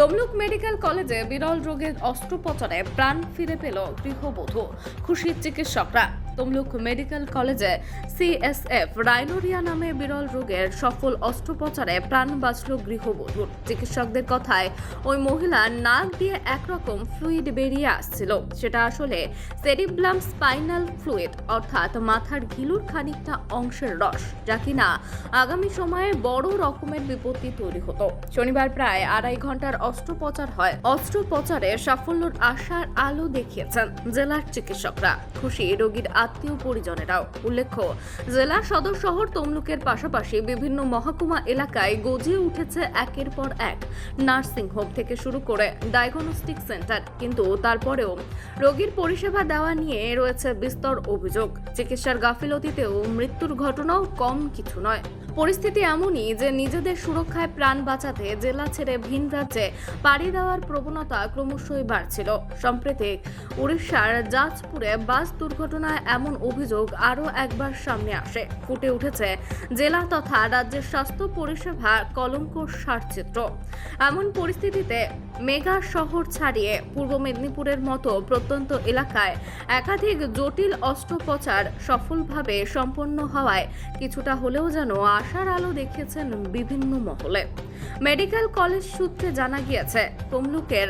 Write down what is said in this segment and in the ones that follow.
Tamluk medical কলেজে বিরল রোগের অস্ত্রোপচারে প্রাণ ফিরে পেল গৃহবধূ। খুশির চিকিৎসকরা তমলুক মেডিকেল কলেজে সিএসএফ রাইনোরিয়া নামে বিরল রোগের সফল অস্ত্রোপচারে প্রাণ বাঁচল গৃহবধূর চিকিৎসকদের কথায়, ওই মহিলা নাক দিয়ে একরকম ফ্লুইড বেরিয়ে আসছিল। সেটা আসলে সেরিব্লাম স্পাইনাল ফ্লুইড অর্থাৎ মাথার ঘিলুর খানিকটা অংশের রস, যা কিনা আগামী সময়ে বড় রকমের বিপত্তি তৈরি হতো। শনিবার প্রায় আড়াই ঘণ্টার অস্ত্রোপচার হয়। অস্ত্রোপচারে সাফল্যর আশার আলো দেখিয়েছেন জেলার চিকিৎসকরা। খুশি রোগীর আত্মীয় পরিজনেরাও। উল্লেখ্য, জেলা সদর শহর তমলুকের পাশাপাশি বিভিন্ন মহকুমা এলাকায় গজিয়ে উঠেছে একের পর এক নার্সিং হোম থেকে শুরু করে ডায়াগনস্টিক সেন্টার। কিন্তু তারপরেও রোগীর পরিষেবা দেওয়া নিয়ে রয়েছে বিস্তর অভিযোগ। চিকিৎসার গাফিলতিতেও মৃত্যুর ঘটনাও কম কিছু নয়। পরিস্থিতি এমনই যে নিজেদের সুরক্ষায় প্রাণ বাঁচাতে জেলা ছেড়ে ভিন রাজ্যে পাড়ি দেওয়ার প্রবণতা ক্রমশই বাড়ছিল। সম্প্রতি উড়িষ্যার জাজপুরে বাস দুর্ঘটনায় এমন অভিযোগ আরও একবার সামনে আসে। ফুটে উঠেছে জেলা তথা রাজ্যের স্বাস্থ্য পরিষেবা কলঙ্ক সারচিত্র। এমন পরিস্থিতিতে মেগা শহর ছাড়িয়ে পূর্ব মেদিনীপুরের মতো প্রত্যন্ত এলাকায় একাধিক জটিল অস্ত্রোপচার সফলভাবে সম্পন্ন হওয়ায় কিছুটা হলেও যেন আশার আলো দেখিয়েছেন বিভিন্ন মহলে। মেডিকেল কলেজ সূত্রে জানা গিয়েছে, তমলুকের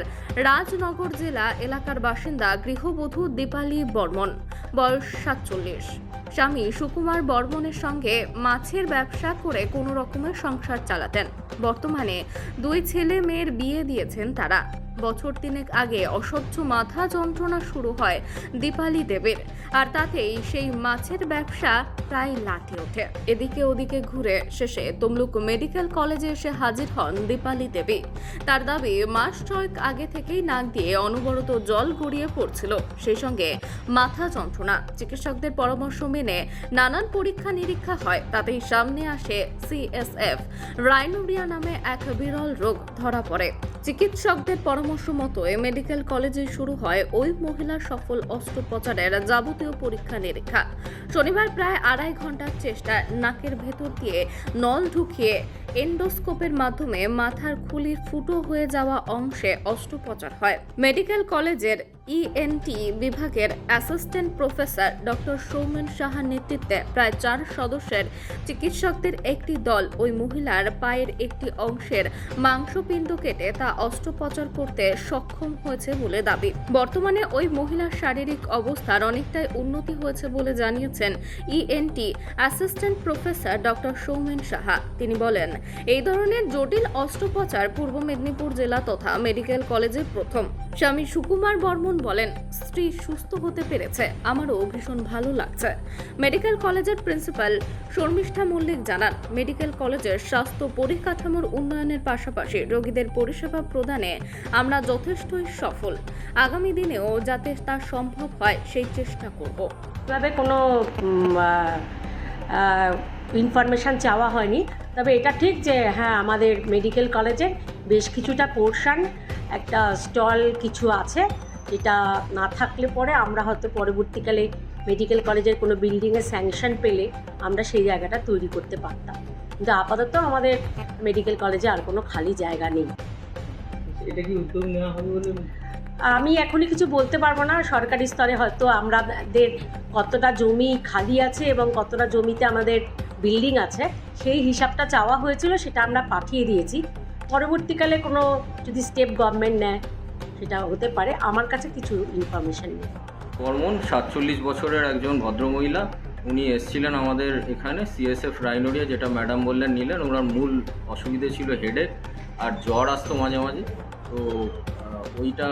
রাজনগর জেলা এলাকার বাসিন্দা গৃহবধূ দীপালি বর্মন, বয়স সাতচল্লিশ। স্বামী সুকুমার বর্মনের সঙ্গে মাছের ব্যবসা করে কোনো রকমের সংসার চালাতেন। বর্তমানে দুই ছেলে মেয়ের বিয়ে দিয়েছেন তারা। বছর তিনেক আগে অসহ্য মাথা যন্ত্রণা শুরু হয় দীপালি দেবের। আর তাতেই সেই মাছের ব্যবসা প্রায় লাঠে ওঠে। এদিকে ওদিকে ঘুরে শেষে তমলুক মেডিকেল কলেজে এসে হাজির হন দীপালি দেবী। তার দাবি, মাস ছয়েক আগে থেকেই নাক দিয়ে অনবরত জল গড়িয়ে পড়ছিল। সেই সঙ্গে মাথা যন্ত্রণা। চিকিৎসকদের পরামর্শ মেনে নানান পরীক্ষা নিরীক্ষা হয়। তাতেই সামনে আসে সিএসএফ। রাইনোরিয়া নামে এক বিরল রোগ ধরা পড়ে। চিকিৎসকদের পরামর্শ মতো মেডিকেল কলেজে শুরু হয় ওই মহিলার সফল অস্ত্রোপচারের যাবতীয় পরীক্ষা নিরীক্ষা। শনিবার প্রায় আড়াই ঘণ্টার চেষ্টায় নাকের ভেতর দিয়ে নল ঢুকিয়ে এন্ডোস্কোপের মাধ্যমে মাথার খুলির ফুটো হয়ে যাওয়া অংশে অস্ত্রোপচার হয়। মেডিকেল কলেজের ইএনটি বিভাগের অ্যাসিস্ট্যান্ট প্রফেসর ডক্টর সৌমেন সাহার নেতৃত্বে প্রায় চার সদস্যের চিকিৎসকদের একটি দল ওই মহিলার পায়ের একটি অংশের মাংসপিণ্ড কেটে তা অস্ত্রোপচার করতে সক্ষম হয়েছে বলে দাবি। বর্তমানে ওই মহিলার শারীরিক অবস্থার অনেকটাই উন্নতি হয়েছে বলে জানিয়েছেন ENT assistant professor doctor Soumen Saha. তিনি বলেন, এই ধরনের জটিল অস্ত্রোপচার পূর্ব মেদিনীপুর জেলা তথা মেডিকেল কলেজে প্রথম। স্বামী সুকুমার বর্মন বলেন, স্ত্রী সুস্থ হতে পেরেছে। আমারও ভীষণ ভালো লাগছে। মেডিকেল কলেজের প্রিন্সিপাল শর্মিষ্ঠা মল্লিক জানান, মেডিকেল কলেজের স্বাস্থ্য পরিকাঠামোর উন্নয়নের পাশাপাশি রোগীদের পরিষেবা প্রদানে আমরা যথেষ্টই সফল। আগামী দিনেও যাতে তা সম্ভব হয়, সেই চেষ্টা করব। কোনো ইনফরমেশান চাওয়া হয়নি। তবে এটা ঠিক যে হ্যাঁ আমাদের মেডিকেল কলেজে বেশ কিছুটা পোর্শন একটা স্টল কিছু আছে। যেটা না থাকলে পরে আমরা হয়তো পরবর্তীকালে মেডিকেল কলেজের কোনো বিল্ডিংয়ে স্যাংশন পেলে আমরা সেই জায়গাটা তৈরি করতে পারতাম। কিন্তু আপাতত আমাদের মেডিকেল কলেজে আর কোনো খালি জায়গা নেই। এটা কি উদ্যোগ নেওয়া হবে বলে আমি এখনই কিছু বলতে পারব না। সরকারি স্তরে হয়তো আমাদের কতটা জমি খালি আছে এবং কতটা জমিতে আমাদের বিল্ডিং আছে সেই হিসাবটা চাওয়া হয়েছিল সেটা আমরা পাঠিয়ে দিয়েছি। পরবর্তীকালে কোনো যদি স্টেপ গভর্নমেন্ট নেয় সেটা হতে পারে। আমার কাছে কিছু ইনফরমেশন নেই। বর্মন, সাতচল্লিশ বছরের একজন ভদ্রমহিলা, উনি এসছিলেন আমাদের এখানে সিএসএফ রাইনোরিয়া যেটা ম্যাডাম বললেন, নিলেন। ওনার মূল অসুবিধে ছিল হেডেক আর জ্বর আসতো মাঝে মাঝে। তো ওইটা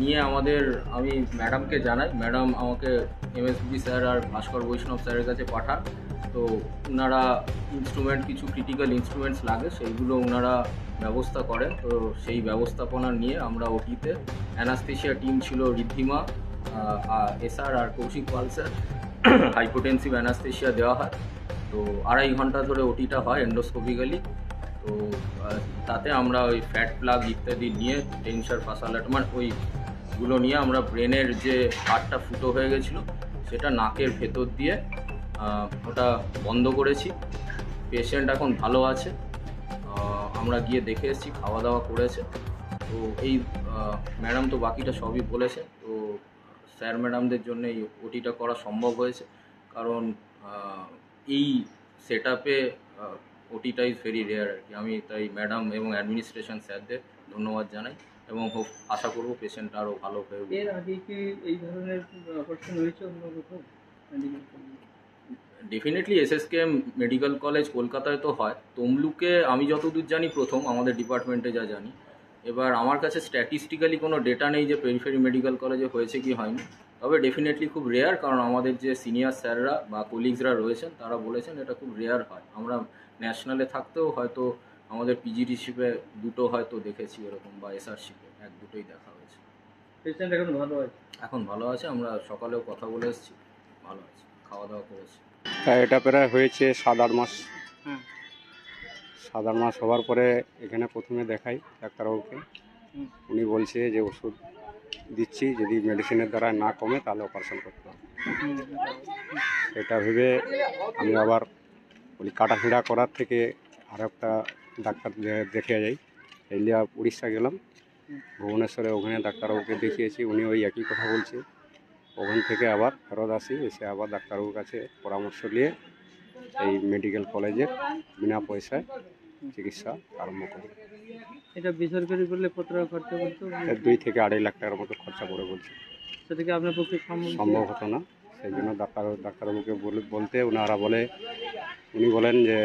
নিয়ে আমাদের, আমি ম্যাডামকে জানাই। ম্যাডাম আমাকে এমএসবি স্যার আর ভাস্কর বৈষ্ণব স্যারের কাছে পাঠান। তো ওনারা ইনস্ট্রুমেন্ট কিছু ক্রিটিক্যাল ইনস্ট্রুমেন্টস লাগে, সেইগুলো ওনারা ব্যবস্থা করেন তো সেই ব্যবস্থাপনা নিয়ে আমরা ওটিতে অ্যানাস্থেশিয়া টিম ছিল ঋদ্ধিমা এসআর আর Koushik Pal sir. Hypotensive anaesthesia দেওয়া হয়। তো আড়াই ঘণ্টা ধরে ওটিটা হয় এন্ডোস্কোপিক্যালি তো তাতে আমরা ওই ফ্যাট প্লাগ ইত্যাদি নিয়ে টেনসার ফাসালাট মানে ওইগুলো নিয়ে আমরা ব্রেনের যে হাড়টা ফুটো হয়ে গেছিল, সেটা নাকের ভেতর দিয়ে ওটা বন্ধ করেছি। পেশেন্ট এখন ভালো আছে। আমরা গিয়ে দেখে এসেছি খাওয়া দাওয়া করেছে। তো এই ম্যাডাম তো বাকিটা সবই বলেছে। তো স্যার ম্যাডামদের জন্য এই ওটিটা করা সম্ভব হয়েছে। কারণ এই সেট আপে ওটিটা ইজ ভেরি রেয়ার আর কি। আমি তাই ম্যাডাম এবং অ্যাডমিনিস্ট্রেশন স্যারদের ধন্যবাদ জানাই এবং হোপ, আশা করব পেশেন্ট আরও ভালো হয়ে। এর আগে কি এই ধরনের অপারেশন হয়েছে অন্য কোথাও? ডেফিনেটলি এসএসকেএম মেডিকেল কলেজ কলকাতায় তো হয়। তমলুকে আমি যতদূর জানি প্রথম আমাদের ডিপার্টমেন্টে যা জানি। এবার আমার কাছে স্ট্যাটিস্টিক্যালি কোনো ডেটা নেই যে পেরিফেরি মেডিকেল কলেজে হয়েছে কি হয়নি। তবে ডেফিনেটলি খুব রেয়ার কারণ আমাদের যে সিনিয়র স্যাররা বা কলিগসরা রয়েছেন তারা বলেছেন এটা খুব রেয়ার হয়। আমরা ন্যাশনালে থাকতেও হয়তো আমাদের পিজিডিশিপে দুটো হয়তো দেখেছি এরকম বা এসআরশিপে এক দুটোই দেখা হয়েছে। পেশেন্ট এখন ভালো আছে? এখন ভালো আছে আমরা সকালেও কথা বলে এসেছি ভালো আছে খাওয়া দাওয়া করেছি। এটা প্রায় হয়েছে সাত আট মাস। সাত আট মাস হওয়ার পরে এখানে প্রথমে দেখাই ডাক্তারবাবুকে। উনি বলছে যে ওষুধ দিচ্ছি যদি মেডিসিনের দ্বারা না কমে তাহলে অপারেশন করতে হবে। সেটা ভেবে আমি আবার বলি কাটাছিঁড়া করার থেকে আর একটা ডাক্তার দেখে যাই। এই উড়িষ্যা গেলাম। ভুবনেশ্বরে ওখানে ডাক্তারবাবুকে দেখিয়েছি উনি ওই একই কথা বলছে। ওখান থেকে আবার ফেরত আসি এসে আবার ডাক্তারবাবুর কাছে পরামর্শ নিয়ে এই মেডিকেল কলেজে বিনা পয়সায় চিকিৎসা আরম্ভ করি। এটা বেসরকারি করলে কত টাকা খরচা করতে দুই থেকে আড়াই লাখ টাকার মতো খরচা পড়ে বলছে। সেটা কি আপনার পক্ষে সম্ভব হতো না সেই জন্য ডাক্তার ডাক্তারবাবুকে বলে বলতে ওনারা বলে উনি বলেন যে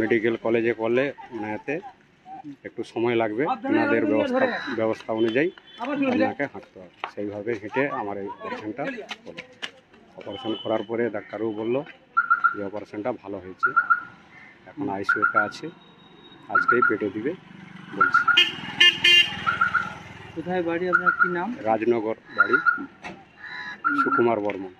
মেডিকেল কলেজে করলে মানে এতে একটু সময় লাগবে। ওনাদের ব্যবস্থা ব্যবস্থা অনুযায়ী আপনাকে হাঁটতে হবে। সেইভাবে হেঁটে আমার এই অপারেশনটা হলো। অপারেশন করার পরে ডাক্তারবাবু বলল যে অপারেশনটা ভালো হয়েছে। এখন আইসিউতে আছে। আজকেই পেটে দিবে বলছি। কোথায় বাড়ি আপনার? কি নাম? রাজনগর বাড়ি। সুকুমার বর্মন।